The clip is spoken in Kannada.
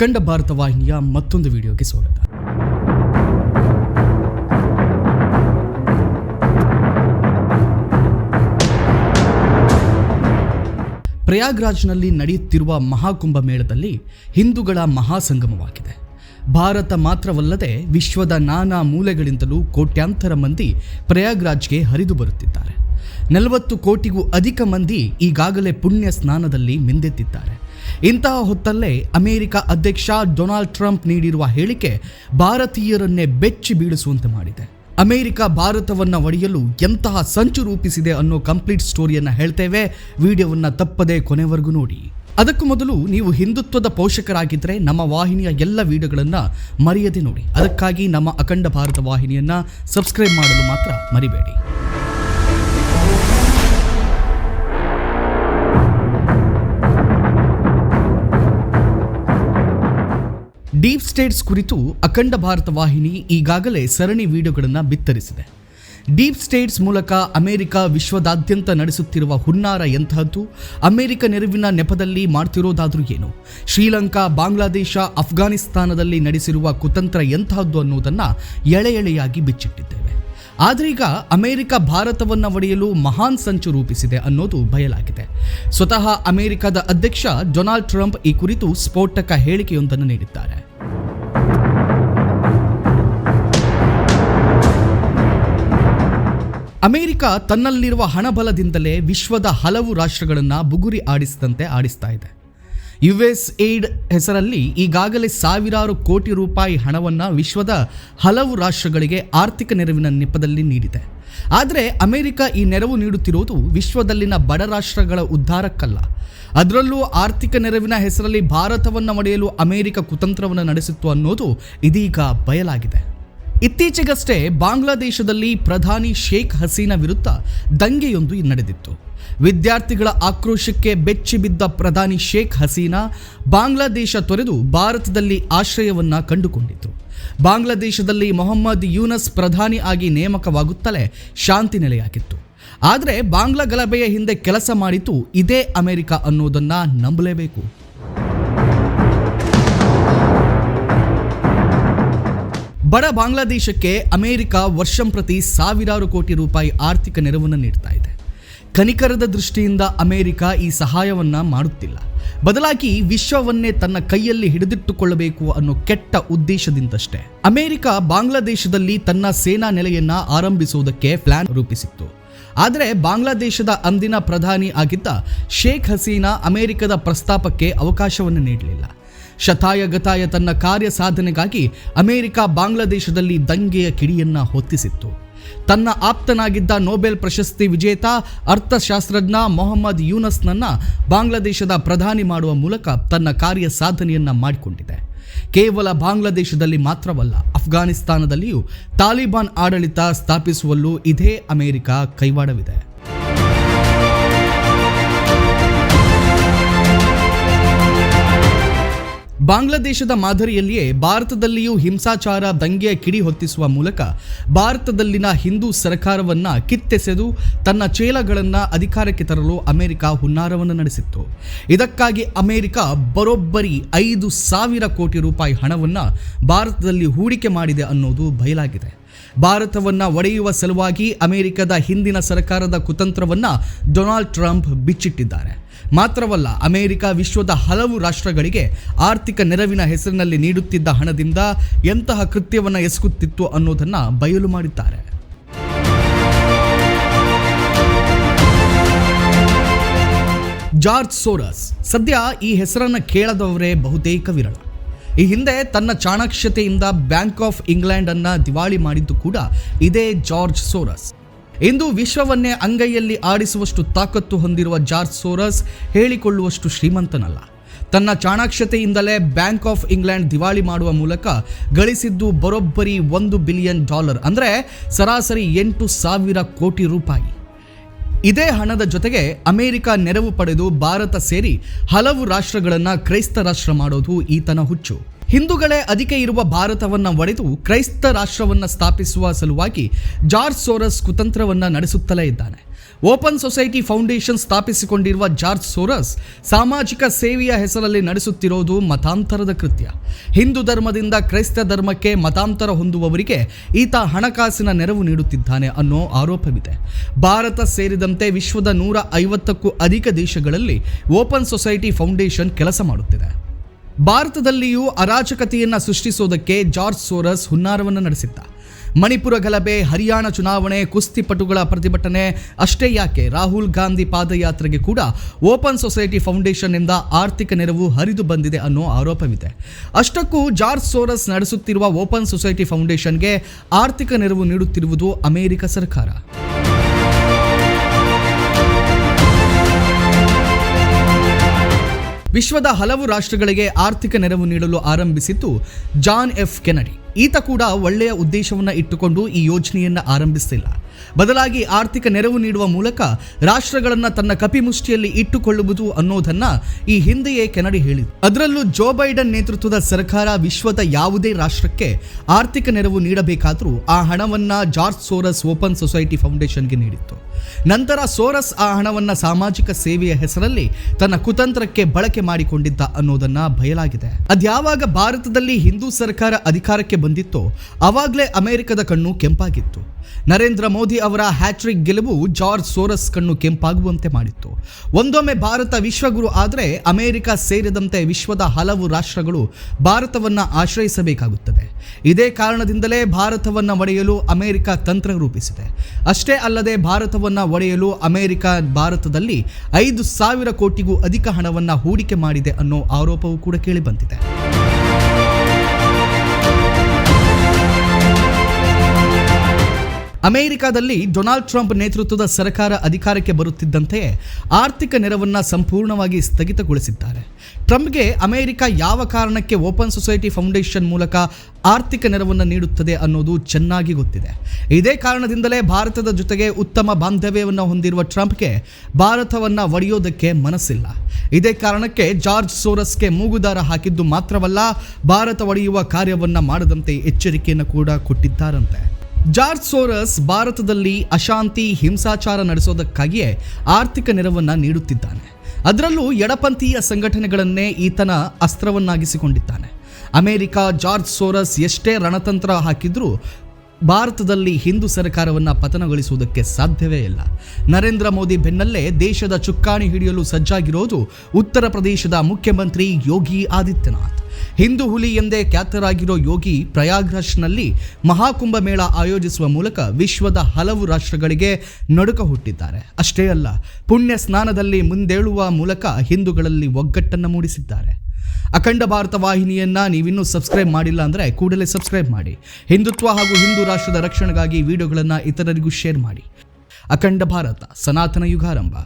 ಅಖಂಡ ಭಾರತ ವಾಹಿನಿಯ ಮತ್ತೊಂದು ವಿಡಿಯೋಗೆ ಸ್ವಾಗತ. ಪ್ರಯಾಗ್ರಾಜ್ನಲ್ಲಿ ನಡೆಯುತ್ತಿರುವ ಮಹಾಕುಂಭ ಮೇಳದಲ್ಲಿ ಹಿಂದೂಗಳ ಮಹಾಸಂಗಮವಾಗಿದೆ. ಭಾರತ ಮಾತ್ರವಲ್ಲದೆ ವಿಶ್ವದ ನಾನಾ ಮೂಲೆಗಳಿಂದಲೂ ಕೋಟ್ಯಾಂತರ ಮಂದಿ ಪ್ರಯಾಗ್ರಾಜ್ಗೆ ಹರಿದು ಬರುತ್ತಿದ್ದಾರೆ. ನಲವತ್ತು ಕೋಟಿಗೂ ಅಧಿಕ ಮಂದಿ ಈಗಾಗಲೇ ಪುಣ್ಯ ಸ್ನಾನದಲ್ಲಿ ಮಿಂದೆತ್ತಿದ್ದಾರೆ. ಇಂತಹ ಹೊತ್ತಲ್ಲೇ ಅಮೆರಿಕ ಅಧ್ಯಕ್ಷ ಡೊನಾಲ್ಡ್ ಟ್ರಂಪ್ ನೀಡಿರುವ ಹೇಳಿಕೆ ಭಾರತೀಯರನ್ನೇ ಬೆಚ್ಚಿ ಬೀಳಿಸುವಂತೆ ಮಾಡಿದೆ. ಅಮೆರಿಕ ಭಾರತವನ್ನು ಒಡೆಯಲು ಎಂತಹ ಸಂಚು ರೂಪಿಸಿದೆ ಅನ್ನೋ ಕಂಪ್ಲೀಟ್ ಸ್ಟೋರಿಯನ್ನು ಹೇಳ್ತೇವೆ. ವಿಡಿಯೋವನ್ನು ತಪ್ಪದೆ ಕೊನೆವರೆಗೂ ನೋಡಿ. ಅದಕ್ಕೂ ಮೊದಲು ನೀವು ಹಿಂದುತ್ವದ ಪೋಷಕರಾಗಿದ್ದರೆ ನಮ್ಮ ವಾಹಿನಿಯ ಎಲ್ಲ ವಿಡಿಯೋಗಳನ್ನು ಮರೆಯದೆ ನೋಡಿ. ಅದಕ್ಕಾಗಿ ನಮ್ಮ ಅಖಂಡ ಭಾರತ ವಾಹಿನಿಯನ್ನು ಸಬ್ಸ್ಕ್ರೈಬ್ ಮಾಡಲು ಮಾತ್ರ ಮರಿಬೇಡಿ. ಡೀಪ್ ಸ್ಟೇಟ್ಸ್ ಕುರಿತು ಅಖಂಡ ಭಾರತ ವಾಹಿನಿ ಈಗಾಗಲೇ ಸರಣಿ ವಿಡಿಯೋಗಳನ್ನು ಬಿತ್ತರಿಸಿದೆ. ಡೀಪ್ ಸ್ಟೇಟ್ಸ್ ಮೂಲಕ ಅಮೆರಿಕ ವಿಶ್ವದಾದ್ಯಂತ ನಡೆಸುತ್ತಿರುವ ಹುನ್ನಾರ ಎಂತಹದ್ದು? ಅಮೆರಿಕ ನೆರವಿನ ನೆಪದಲ್ಲಿ ಮಾಡ್ತಿರೋದಾದರೂ ಏನು? ಶ್ರೀಲಂಕಾ, ಬಾಂಗ್ಲಾದೇಶ, ಅಫ್ಘಾನಿಸ್ತಾನದಲ್ಲಿ ನಡೆಸಿರುವ ಕುತಂತ್ರ ಎಂತಹದ್ದು ಅನ್ನೋದನ್ನು ಎಳೆ ಎಳೆಯಾಗಿ ಬಿಚ್ಚಿಟ್ಟಿದ್ದೇವೆ. ಆದ್ರೀಗ ಅಮೆರಿಕ ಭಾರತವನ್ನು ಒಡೆಯಲು ಮಹಾನ್ ಸಂಚು ರೂಪಿಸಿದೆ ಅನ್ನೋದು ಬಯಲಾಗಿದೆ. ಸ್ವತಃ ಅಮೆರಿಕದ ಅಧ್ಯಕ್ಷ ಡೊನಾಲ್ಡ್ ಟ್ರಂಪ್ ಈ ಕುರಿತು ಸ್ಫೋಟಕ ಹೇಳಿಕೆಯೊಂದನ್ನು ನೀಡಿದ್ದಾರೆ. ಅಮೆರಿಕ ತನ್ನಲ್ಲಿರುವ ಹಣಬಲದಿಂದಲೇ ವಿಶ್ವದ ಹಲವು ರಾಷ್ಟ್ರಗಳನ್ನು ಬುಗುರಿ ಆಡಿಸಿದಂತೆ ಆಡಿಸ್ತಾ ಇದೆ. ಯು ಎಸ್ ಏಡ್ ಹೆಸರಲ್ಲಿ ಈಗಾಗಲೇ ಸಾವಿರಾರು ಕೋಟಿ ರೂಪಾಯಿ ಹಣವನ್ನು ವಿಶ್ವದ ಹಲವು ರಾಷ್ಟ್ರಗಳಿಗೆ ಆರ್ಥಿಕ ನೆರವಿನ ನೆಪದಲ್ಲಿ ನೀಡಿದೆ. ಆದರೆ ಅಮೆರಿಕ ಈ ನೆರವು ನೀಡುತ್ತಿರುವುದು ವಿಶ್ವದಲ್ಲಿನ ಬಡ ರಾಷ್ಟ್ರಗಳ ಉದ್ಧಾರಕ್ಕಲ್ಲ. ಅದರಲ್ಲೂ ಆರ್ಥಿಕ ನೆರವಿನ ಹೆಸರಲ್ಲಿ ಭಾರತವನ್ನು ಒಡೆಯಲು ಅಮೆರಿಕ ಕುತಂತ್ರವನ್ನು ನಡೆಸಿತ್ತು ಅನ್ನೋದು ಇದೀಗ ಬಯಲಾಗಿದೆ. ಇತ್ತೀಚೆಗಷ್ಟೇ ಬಾಂಗ್ಲಾದೇಶದಲ್ಲಿ ಪ್ರಧಾನಿ ಶೇಖ್ ಹಸೀನಾ ವಿರುದ್ಧ ದಂಗೆಯೊಂದು ನಡೆದಿತ್ತು. ವಿದ್ಯಾರ್ಥಿಗಳ ಆಕ್ರೋಶಕ್ಕೆ ಬೆಚ್ಚಿಬಿದ್ದ ಪ್ರಧಾನಿ ಶೇಖ್ ಹಸೀನಾ ಬಾಂಗ್ಲಾದೇಶ ತೊರೆದು ಭಾರತದಲ್ಲಿ ಆಶ್ರಯವನ್ನ ಕಂಡುಕೊಂಡಿದ್ರು. ಬಾಂಗ್ಲಾದೇಶದಲ್ಲಿ ಮೊಹಮ್ಮದ್ ಯೂನಸ್ ಪ್ರಧಾನಿ ಆಗಿ ನೇಮಕವಾಗುತ್ತಲೇ ಶಾಂತಿ ನೆಲೆಯಾಗಿತ್ತು. ಆದರೆ ಬಾಂಗ್ಲಾ ಗಲಭೆಯ ಹಿಂದೆ ಕೆಲಸ ಮಾಡಿತು ಇದೇ ಅಮೆರಿಕ ಅನ್ನೋದನ್ನ ನಂಬಲೇಬೇಕು. ಬಡ ಬಾಂಗ್ಲಾದೇಶಕ್ಕೆ ಅಮೆರಿಕ ವರ್ಷಂಪ್ರತಿ ಸಾವಿರಾರು ಕೋಟಿ ರೂಪಾಯಿ ಆರ್ಥಿಕ ನೆರವನ್ನು ನೀಡ್ತಾ ಇದೆ. ಕನಿಕರದ ದೃಷ್ಟಿಯಿಂದ ಅಮೆರಿಕ ಈ ಸಹಾಯವನ್ನ ಮಾಡುತ್ತಿಲ್ಲ. ಬದಲಾಗಿ ವಿಶ್ವವನ್ನೇ ತನ್ನ ಕೈಯಲ್ಲಿ ಹಿಡಿದಿಟ್ಟುಕೊಳ್ಳಬೇಕು ಅನ್ನೋ ಕೆಟ್ಟ ಉದ್ದೇಶದಿಂದಷ್ಟೇ. ಅಮೆರಿಕ ಬಾಂಗ್ಲಾದೇಶದಲ್ಲಿ ತನ್ನ ಸೇನಾ ನೆಲೆಯನ್ನ ಆರಂಭಿಸುವುದಕ್ಕೆ ಪ್ಲಾನ್ ರೂಪಿಸಿತ್ತು. ಆದರೆ ಬಾಂಗ್ಲಾದೇಶದ ಅಂದಿನ ಪ್ರಧಾನಿ ಆಗಿದ್ದ ಶೇಖ್ ಹಸೀನಾ ಅಮೆರಿಕದ ಪ್ರಸ್ತಾಪಕ್ಕೆ ಅವಕಾಶವನ್ನು ನೀಡಲಿಲ್ಲ. ಶತಾಯ ಗತಾಯ ತನ್ನ ಕಾರ್ಯ ಸಾಧನೆಗಾಗಿ ಅಮೆರಿಕ ಬಾಂಗ್ಲಾದೇಶದಲ್ಲಿ ದಂಗೆಯ ಕಿಡಿಯನ್ನ ಹೊತ್ತಿಸಿತ್ತು. ತನ್ನ ಆಪ್ತನಾಗಿದ್ದ ನೊಬೆಲ್ ಪ್ರಶಸ್ತಿ ವಿಜೇತ ಅರ್ಥಶಾಸ್ತ್ರಜ್ಞ ಮೊಹಮ್ಮದ್ ಯೂನಸ್ನನ್ನ ಬಾಂಗ್ಲಾದೇಶದ ಪ್ರಧಾನಿ ಮಾಡುವ ಮೂಲಕ ತನ್ನ ಕಾರ್ಯ ಸಾಧನೆಯನ್ನ ಮಾಡಿಕೊಂಡಿದೆ. ಕೇವಲ ಬಾಂಗ್ಲಾದೇಶದಲ್ಲಿ ಮಾತ್ರವಲ್ಲ, ಅಫ್ಘಾನಿಸ್ತಾನದಲ್ಲಿಯೂ ತಾಲಿಬಾನ್ ಆಡಳಿತ ಸ್ಥಾಪಿಸುವಲ್ಲೂ ಇದೇ ಅಮೆರಿಕ ಕೈವಾಡವಿದೆ. ಬಾಂಗ್ಲಾದೇಶದ ಮಾದರಿಯಲ್ಲಿಯೇ ಭಾರತದಲ್ಲಿಯೂ ಹಿಂಸಾಚಾರ ದಂಗೆಯ ಕಿಡಿ ಹೊತ್ತಿಸುವ ಮೂಲಕ ಭಾರತದಲ್ಲಿನ ಹಿಂದೂ ಸರ್ಕಾರವನ್ನ ಕಿತ್ತೆಸೆದು ತನ್ನ ಚೇಲಗಳನ್ನ ಅಧಿಕಾರಕ್ಕೆ ತರಲು ಅಮೆರಿಕ ಹುನ್ನಾರವನ್ನು ನಡೆಸಿತ್ತು. ಇದಕ್ಕಾಗಿ ಅಮೆರಿಕ ಬರೋಬ್ಬರಿ ಐದು ಸಾವಿರ ಕೋಟಿ ರೂಪಾಯಿ ಹಣವನ್ನು ಭಾರತದಲ್ಲಿ ಹೂಡಿಕೆ ಮಾಡಿದೆ ಅನ್ನೋದು ಬಯಲಾಗಿದೆ. ಭಾರತವನ್ನ ಒಡೆಯುವ ಸಲುವಾಗಿ ಅಮೆರಿಕದ ಹಿಂದಿನ ಸರ್ಕಾರದ ಕುತಂತ್ರವನ್ನು ಡೊನಾಲ್ಡ್ ಟ್ರಂಪ್ ಬಿಚ್ಚಿಟ್ಟಿದ್ದಾರೆ. ಮಾತ್ರವಲ್ಲ, ಅಮೆರಿಕ ವಿಶ್ವದ ಹಲವು ರಾಷ್ಟ್ರಗಳಿಗೆ ಆರ್ಥಿಕ ನೆರವಿನ ಹೆಸರಿನಲ್ಲಿ ನೀಡುತ್ತಿದ್ದ ಹಣದಿಂದ ಎಂತಹ ಕೃತ್ಯವನ್ನು ಎಸಗುತ್ತಿತ್ತು ಅನ್ನೋದನ್ನ ಬಯಲು ಮಾಡಿದ್ದಾರೆ. ಜಾರ್ಜ್ ಸೋರಸ್, ಸದ್ಯ ಈ ಹೆಸರನ್ನ ಕೇಳದವರೇ ಬಹುತೇಕ ವಿರಳ. ಈ ಹಿಂದೆ ತನ್ನ ಚಾಣಾಕ್ಷತೆಯಿಂದ ಬ್ಯಾಂಕ್ ಆಫ್ ಇಂಗ್ಲೆಂಡ್ ಅನ್ನ ದಿವಾಳಿ ಮಾಡಿದ್ದು ಕೂಡ ಇದೇ ಜಾರ್ಜ್ ಸೋರಸ್. ಇಂದು ವಿಶ್ವವನ್ನೇ ಅಂಗೈಯಲ್ಲಿ ಆಡಿಸುವಷ್ಟು ತಾಕತ್ತು ಹೊಂದಿರುವ ಜಾರ್ಜ್ ಸೋರಸ್ ಹೇಳಿಕೊಳ್ಳುವಷ್ಟು ಶ್ರೀಮಂತನಲ್ಲ. ತನ್ನ ಚಾಣಾಕ್ಷತೆಯಿಂದಲೇ ಬ್ಯಾಂಕ್ ಆಫ್ ಇಂಗ್ಲೆಂಡ್ ದಿವಾಳಿ ಮಾಡುವ ಮೂಲಕ ಗಳಿಸಿದ್ದು ಬರೋಬ್ಬರಿ ಒಂದು ಬಿಲಿಯನ್ ಡಾಲರ್ ಅಂದರೆ ಸರಾಸರಿ ಎಂಟು ಸಾವಿರ ಕೋಟಿ ರೂಪಾಯಿ. ಇದೇ ಹಣದ ಜೊತೆಗೆ ಅಮೆರಿಕ ನೆರವು ಪಡೆದು ಭಾರತ ಸೇರಿ ಹಲವು ರಾಷ್ಟ್ರಗಳನ್ನು ಕ್ರೈಸ್ತ ರಾಷ್ಟ್ರ ಮಾಡೋದು ಈತನ ಹುಚ್ಚು. ಹಿಂದೂಗಳೇ ಅಧಿಕ ಇರುವ ಭಾರತವನ್ನ ಒಡೆದು ಕ್ರೈಸ್ತ ರಾಷ್ಟ್ರವನ್ನ ಸ್ಥಾಪಿಸುವ ಸಲುವಾಗಿ ಜಾರ್ಜ್ ಸೋರಸ್ ಕುತಂತ್ರವನ್ನು ನಡೆಸುತ್ತಲೇ ಇದ್ದಾನೆ. ಓಪನ್ ಸೊಸೈಟಿ ಫೌಂಡೇಶನ್ ಸ್ಥಾಪಿಸಿಕೊಂಡಿರುವ ಜಾರ್ಜ್ ಸೋರಸ್ ಸಾಮಾಜಿಕ ಸೇವೆಯ ಹೆಸರಲ್ಲಿ ನಡೆಸುತ್ತಿರೋದು ಮತಾಂತರದ ಕೃತ್ಯ. ಹಿಂದೂ ಧರ್ಮದಿಂದ ಕ್ರೈಸ್ತ ಧರ್ಮಕ್ಕೆ ಮತಾಂತರ ಹೊಂದುವವರಿಗೆ ಈತ ಹಣಕಾಸಿನ ನೆರವು ನೀಡುತ್ತಿದ್ದಾನೆ ಅನ್ನೋ ಆರೋಪವಿದೆ. ಭಾರತ ಸೇರಿದಂತೆ ವಿಶ್ವದ ನೂರ ಐವತ್ತಕ್ಕೂ ಅಧಿಕ ದೇಶಗಳಲ್ಲಿ ಓಪನ್ ಸೊಸೈಟಿ ಫೌಂಡೇಶನ್ ಕೆಲಸ ಮಾಡುತ್ತಿದೆ. ಭಾರತದಲ್ಲಿಯೂ ಅರಾಜಕತೆಯನ್ನು ಸೃಷ್ಟಿಸೋದಕ್ಕೆ ಜಾರ್ಜ್ ಸೋರಸ್ ಹುನ್ನಾರವನ್ನು ನಡೆಸಿದ್ದ. ಮಣಿಪುರ ಗಲಭೆ, ಹರಿಯಾಣ ಚುನಾವಣೆ ಕುಸ್ತಿಪಟುಗಳ ಪ್ರತಿಭಟನೆ, ಅಷ್ಟೇ ಯಾಕೆ ರಾಹುಲ್ ಗಾಂಧಿ ಪಾದಯಾತ್ರೆಗೆ ಕೂಡ ಓಪನ್ ಸೊಸೈಟಿ ಫೌಂಡೇಶನ್ನಿಂದ ಆರ್ಥಿಕ ನೆರವು ಹರಿದು ಬಂದಿದೆ ಅನ್ನೋ ಆರೋಪವಿದೆ. ಅಷ್ಟಕ್ಕೂ ಜಾರ್ಜ್ ಸೋರಸ್ ನಡೆಸುತ್ತಿರುವ ಓಪನ್ ಸೊಸೈಟಿ ಫೌಂಡೇಶನ್ಗೆ ಆರ್ಥಿಕ ನೆರವು ನೀಡುತ್ತಿರುವುದು ಅಮೆರಿಕ ಸರ್ಕಾರ. ವಿಶ್ವದ ಹಲವು ರಾಷ್ಟ್ರಗಳಿಗೆ ಆರ್ಥಿಕ ನೆರವು ನೀಡಲು ಆರಂಭಿಸಿತು ಜಾನ್ ಎಫ್ ಕೆನಡಿ. ಈತ ಕೂಡ ಒಳ್ಳೆಯ ಉದ್ದೇಶವನ್ನು ಇಟ್ಟುಕೊಂಡು ಈ ಯೋಜನೆಯನ್ನು ಆರಂಭಿಸಿಲ್ಲ ಬದಲಾಗಿ ಆರ್ಥಿಕ ನೆರವು ನೀಡುವ ಮೂಲಕ ರಾಷ್ಟ್ರಗಳನ್ನ ತನ್ನ ಕಪಿಮುಷ್ಟಿಯಲ್ಲಿ ಇಟ್ಟುಕೊಳ್ಳುವುದು ಅನ್ನೋದನ್ನ ಈ ಹಿಂದೆಯೇ ಕೆನಡಿ ಹೇಳಿತು ಅದರಲ್ಲೂ ಜೋ ಬೈಡನ್ ನೇತೃತ್ವದ ಸರ್ಕಾರ ವಿಶ್ವದ ಯಾವುದೇ ರಾಷ್ಟ್ರಕ್ಕೆ ಆರ್ಥಿಕ ನೆರವು ನೀಡಬೇಕಾದರೂ ಆ ಹಣವನ್ನ ಜಾರ್ಜ್ ಸೋರಸ್ ಓಪನ್ ಸೊಸೈಟಿ ಫೌಂಡೇಶನ್ಗೆ ನೀಡಿತ್ತು. ನಂತರ ಸೋರಸ್ ಆ ಹಣವನ್ನ ಸಾಮಾಜಿಕ ಸೇವೆಯ ಹೆಸರಲ್ಲಿ ತನ್ನ ಕುತಂತ್ರಕ್ಕೆ ಬಳಕೆ ಮಾಡಿಕೊಂಡಿದ್ದ ಅನ್ನೋದನ್ನ ಬಯಲಾಗಿದೆ. ಅದ್ಯಾವಾಗ ಭಾರತದಲ್ಲಿ ಹಿಂದೂ ಸರ್ಕಾರ ಅಧಿಕಾರಕ್ಕೆ ಬಂದಿತ್ತೋ, ಅವಾಗಲೇ ಅಮೆರಿಕದ ಕಣ್ಣು ಕೆಂಪಾಗಿತ್ತು. ನರೇಂದ್ರ ಮೋದಿ ಅವರ ಹ್ಯಾಟ್ರಿಕ್ ಗೆಲುವು ಜಾರ್ಜ್ ಸೋರಸ್ ಕಣ್ಣು ಕೆಂಪಾಗುವಂತೆ ಮಾಡಿತ್ತು. ಒಂದೊಮ್ಮೆ ಭಾರತ ವಿಶ್ವಗುರು ಆದರೆ ಅಮೆರಿಕ ಸೇರಿದಂತೆ ವಿಶ್ವದ ಹಲವು ರಾಷ್ಟ್ರಗಳು ಭಾರತವನ್ನ ಆಶ್ರಯಿಸಬೇಕಾಗುತ್ತದೆ. ಇದೇ ಕಾರಣದಿಂದಲೇ ಭಾರತವನ್ನು ಒಡೆಯಲು ಅಮೆರಿಕ ತಂತ್ರ ರೂಪಿಸಿದೆ. ಅಷ್ಟೇ ಅಲ್ಲದೆ ಭಾರತವನ್ನು ಒಡೆಯಲು ಅಮೆರಿಕ ಭಾರತದಲ್ಲಿ ಐದು ಸಾವಿರ ಕೋಟಿಗೂ ಅಧಿಕ ಹಣವನ್ನು ಹೂಡಿಕೆ ಮಾಡಿದೆ ಅನ್ನೋ ಆರೋಪವೂ ಕೂಡ ಕೇಳಿಬಂದಿದೆ ಅಮೆರಿಕದಲ್ಲಿ ಡೊನಾಲ್ಡ್ ಟ್ರಂಪ್ ನೇತೃತ್ವದ ಸರ್ಕಾರ ಅಧಿಕಾರಕ್ಕೆ ಬರುತ್ತಿದ್ದಂತೆಯೇ ಆರ್ಥಿಕ ನೆರವನ್ನು ಸಂಪೂರ್ಣವಾಗಿ ಸ್ಥಗಿತಗೊಳಿಸಿದ್ದಾರೆ. ಟ್ರಂಪ್ಗೆ ಅಮೆರಿಕ ಯಾವ ಕಾರಣಕ್ಕೆ ಓಪನ್ ಸೊಸೈಟಿ ಫೌಂಡೇಶನ್ ಮೂಲಕ ಆರ್ಥಿಕ ನೆರವನ್ನು ನೀಡುತ್ತದೆ ಅನ್ನೋದು ಚೆನ್ನಾಗಿ ಗೊತ್ತಿದೆ. ಇದೇ ಕಾರಣದಿಂದಲೇ ಭಾರತದ ಜೊತೆಗೆ ಉತ್ತಮ ಬಾಂಧವ್ಯವನ್ನು ಹೊಂದಿರುವ ಟ್ರಂಪ್ಗೆ ಭಾರತವನ್ನು ಒಡೆಯೋದಕ್ಕೆ ಮನಸ್ಸಿಲ್ಲ. ಇದೇ ಕಾರಣಕ್ಕೆ ಜಾರ್ಜ್ ಸೋರಸ್ಗೆ ಮೂಗುದಾರ ಹಾಕಿದ್ದು ಮಾತ್ರವಲ್ಲ, ಭಾರತ ಒಡೆಯುವ ಕಾರ್ಯವನ್ನು ಮಾಡದಂತೆ ಎಚ್ಚರಿಕೆಯನ್ನು ಕೂಡ ಕೊಟ್ಟಿದ್ದಾರಂತೆ. ಜಾರ್ಜ್ ಸೋರಸ್ ಭಾರತದಲ್ಲಿ ಅಶಾಂತಿ, ಹಿಂಸಾಚಾರ ನಡೆಸೋದಕ್ಕಾಗಿಯೇ ಆರ್ಥಿಕ ನೆರವನ್ನು ನೀಡುತ್ತಿದ್ದಾನೆ. ಅದರಲ್ಲೂ ಎಡಪಂಥೀಯ ಸಂಘಟನೆಗಳನ್ನೇ ಈತನ ಅಸ್ತ್ರವನ್ನಾಗಿಸಿಕೊಂಡಿದ್ದಾನೆ. ಅಮೆರಿಕ ಜಾರ್ಜ್ ಸೋರಸ್ ಎಷ್ಟೇ ರಣತಂತ್ರ ಹಾಕಿದ್ರೂ ಭಾರತದಲ್ಲಿ ಹಿಂದೂ ಸರ್ಕಾರವನ್ನು ಪತನಗೊಳಿಸುವುದಕ್ಕೆ ಸಾಧ್ಯವೇ ಇಲ್ಲ. ನರೇಂದ್ರ ಮೋದಿ ಬೆನ್ನಲ್ಲೇ ದೇಶದ ಚುಕ್ಕಾಣಿ ಹಿಡಿಯಲು ಸಜ್ಜಾಗಿರೋದು ಉತ್ತರ ಪ್ರದೇಶದ ಮುಖ್ಯಮಂತ್ರಿ ಯೋಗಿ ಆದಿತ್ಯನಾಥ್. ಹಿಂದೂ ಹುಲಿ ಎಂದೇ ಖ್ಯಾತರಾಗಿರೋ ಯೋಗಿ ಪ್ರಯಾಗ್ರಾಜ್ನಲ್ಲಿ ಮಹಾಕುಂಭ ಮೇಳ ಆಯೋಜಿಸುವ ಮೂಲಕ ವಿಶ್ವದ ಹಲವು ರಾಷ್ಟ್ರಗಳಿಗೆ ನಡುಕ ಹುಟ್ಟಿದ್ದಾರೆ. ಅಷ್ಟೇ ಅಲ್ಲ, ಪುಣ್ಯ ಸ್ನಾನದಲ್ಲಿ ಮುಂದೇಳುವ ಮೂಲಕ ಹಿಂದೂಗಳಲ್ಲಿ ಒಗ್ಗಟ್ಟನ್ನು ಮೂಡಿಸಿದ್ದಾರೆ. ಅಖಂಡ ಭಾರತ ವಾಹಿನಿಯನ್ನ ನೀವಿನ್ನೂ ಸಬ್ಸ್ಕ್ರೈಬ್ ಮಾಡಿಲ್ಲ ಅಂದರೆ ಕೂಡಲೇ ಸಬ್ಸ್ಕ್ರೈಬ್ ಮಾಡಿ. ಹಿಂದುತ್ವ ಹಾಗೂ ಹಿಂದೂ ರಾಷ್ಟ್ರದ ರಕ್ಷಣೆಗಾಗಿ ವಿಡಿಯೋಗಳನ್ನು ಇತರರಿಗೂ ಶೇರ್ ಮಾಡಿ. ಅಖಂಡ ಭಾರತ, ಸನಾತನ ಯುಗಾರಂಭ.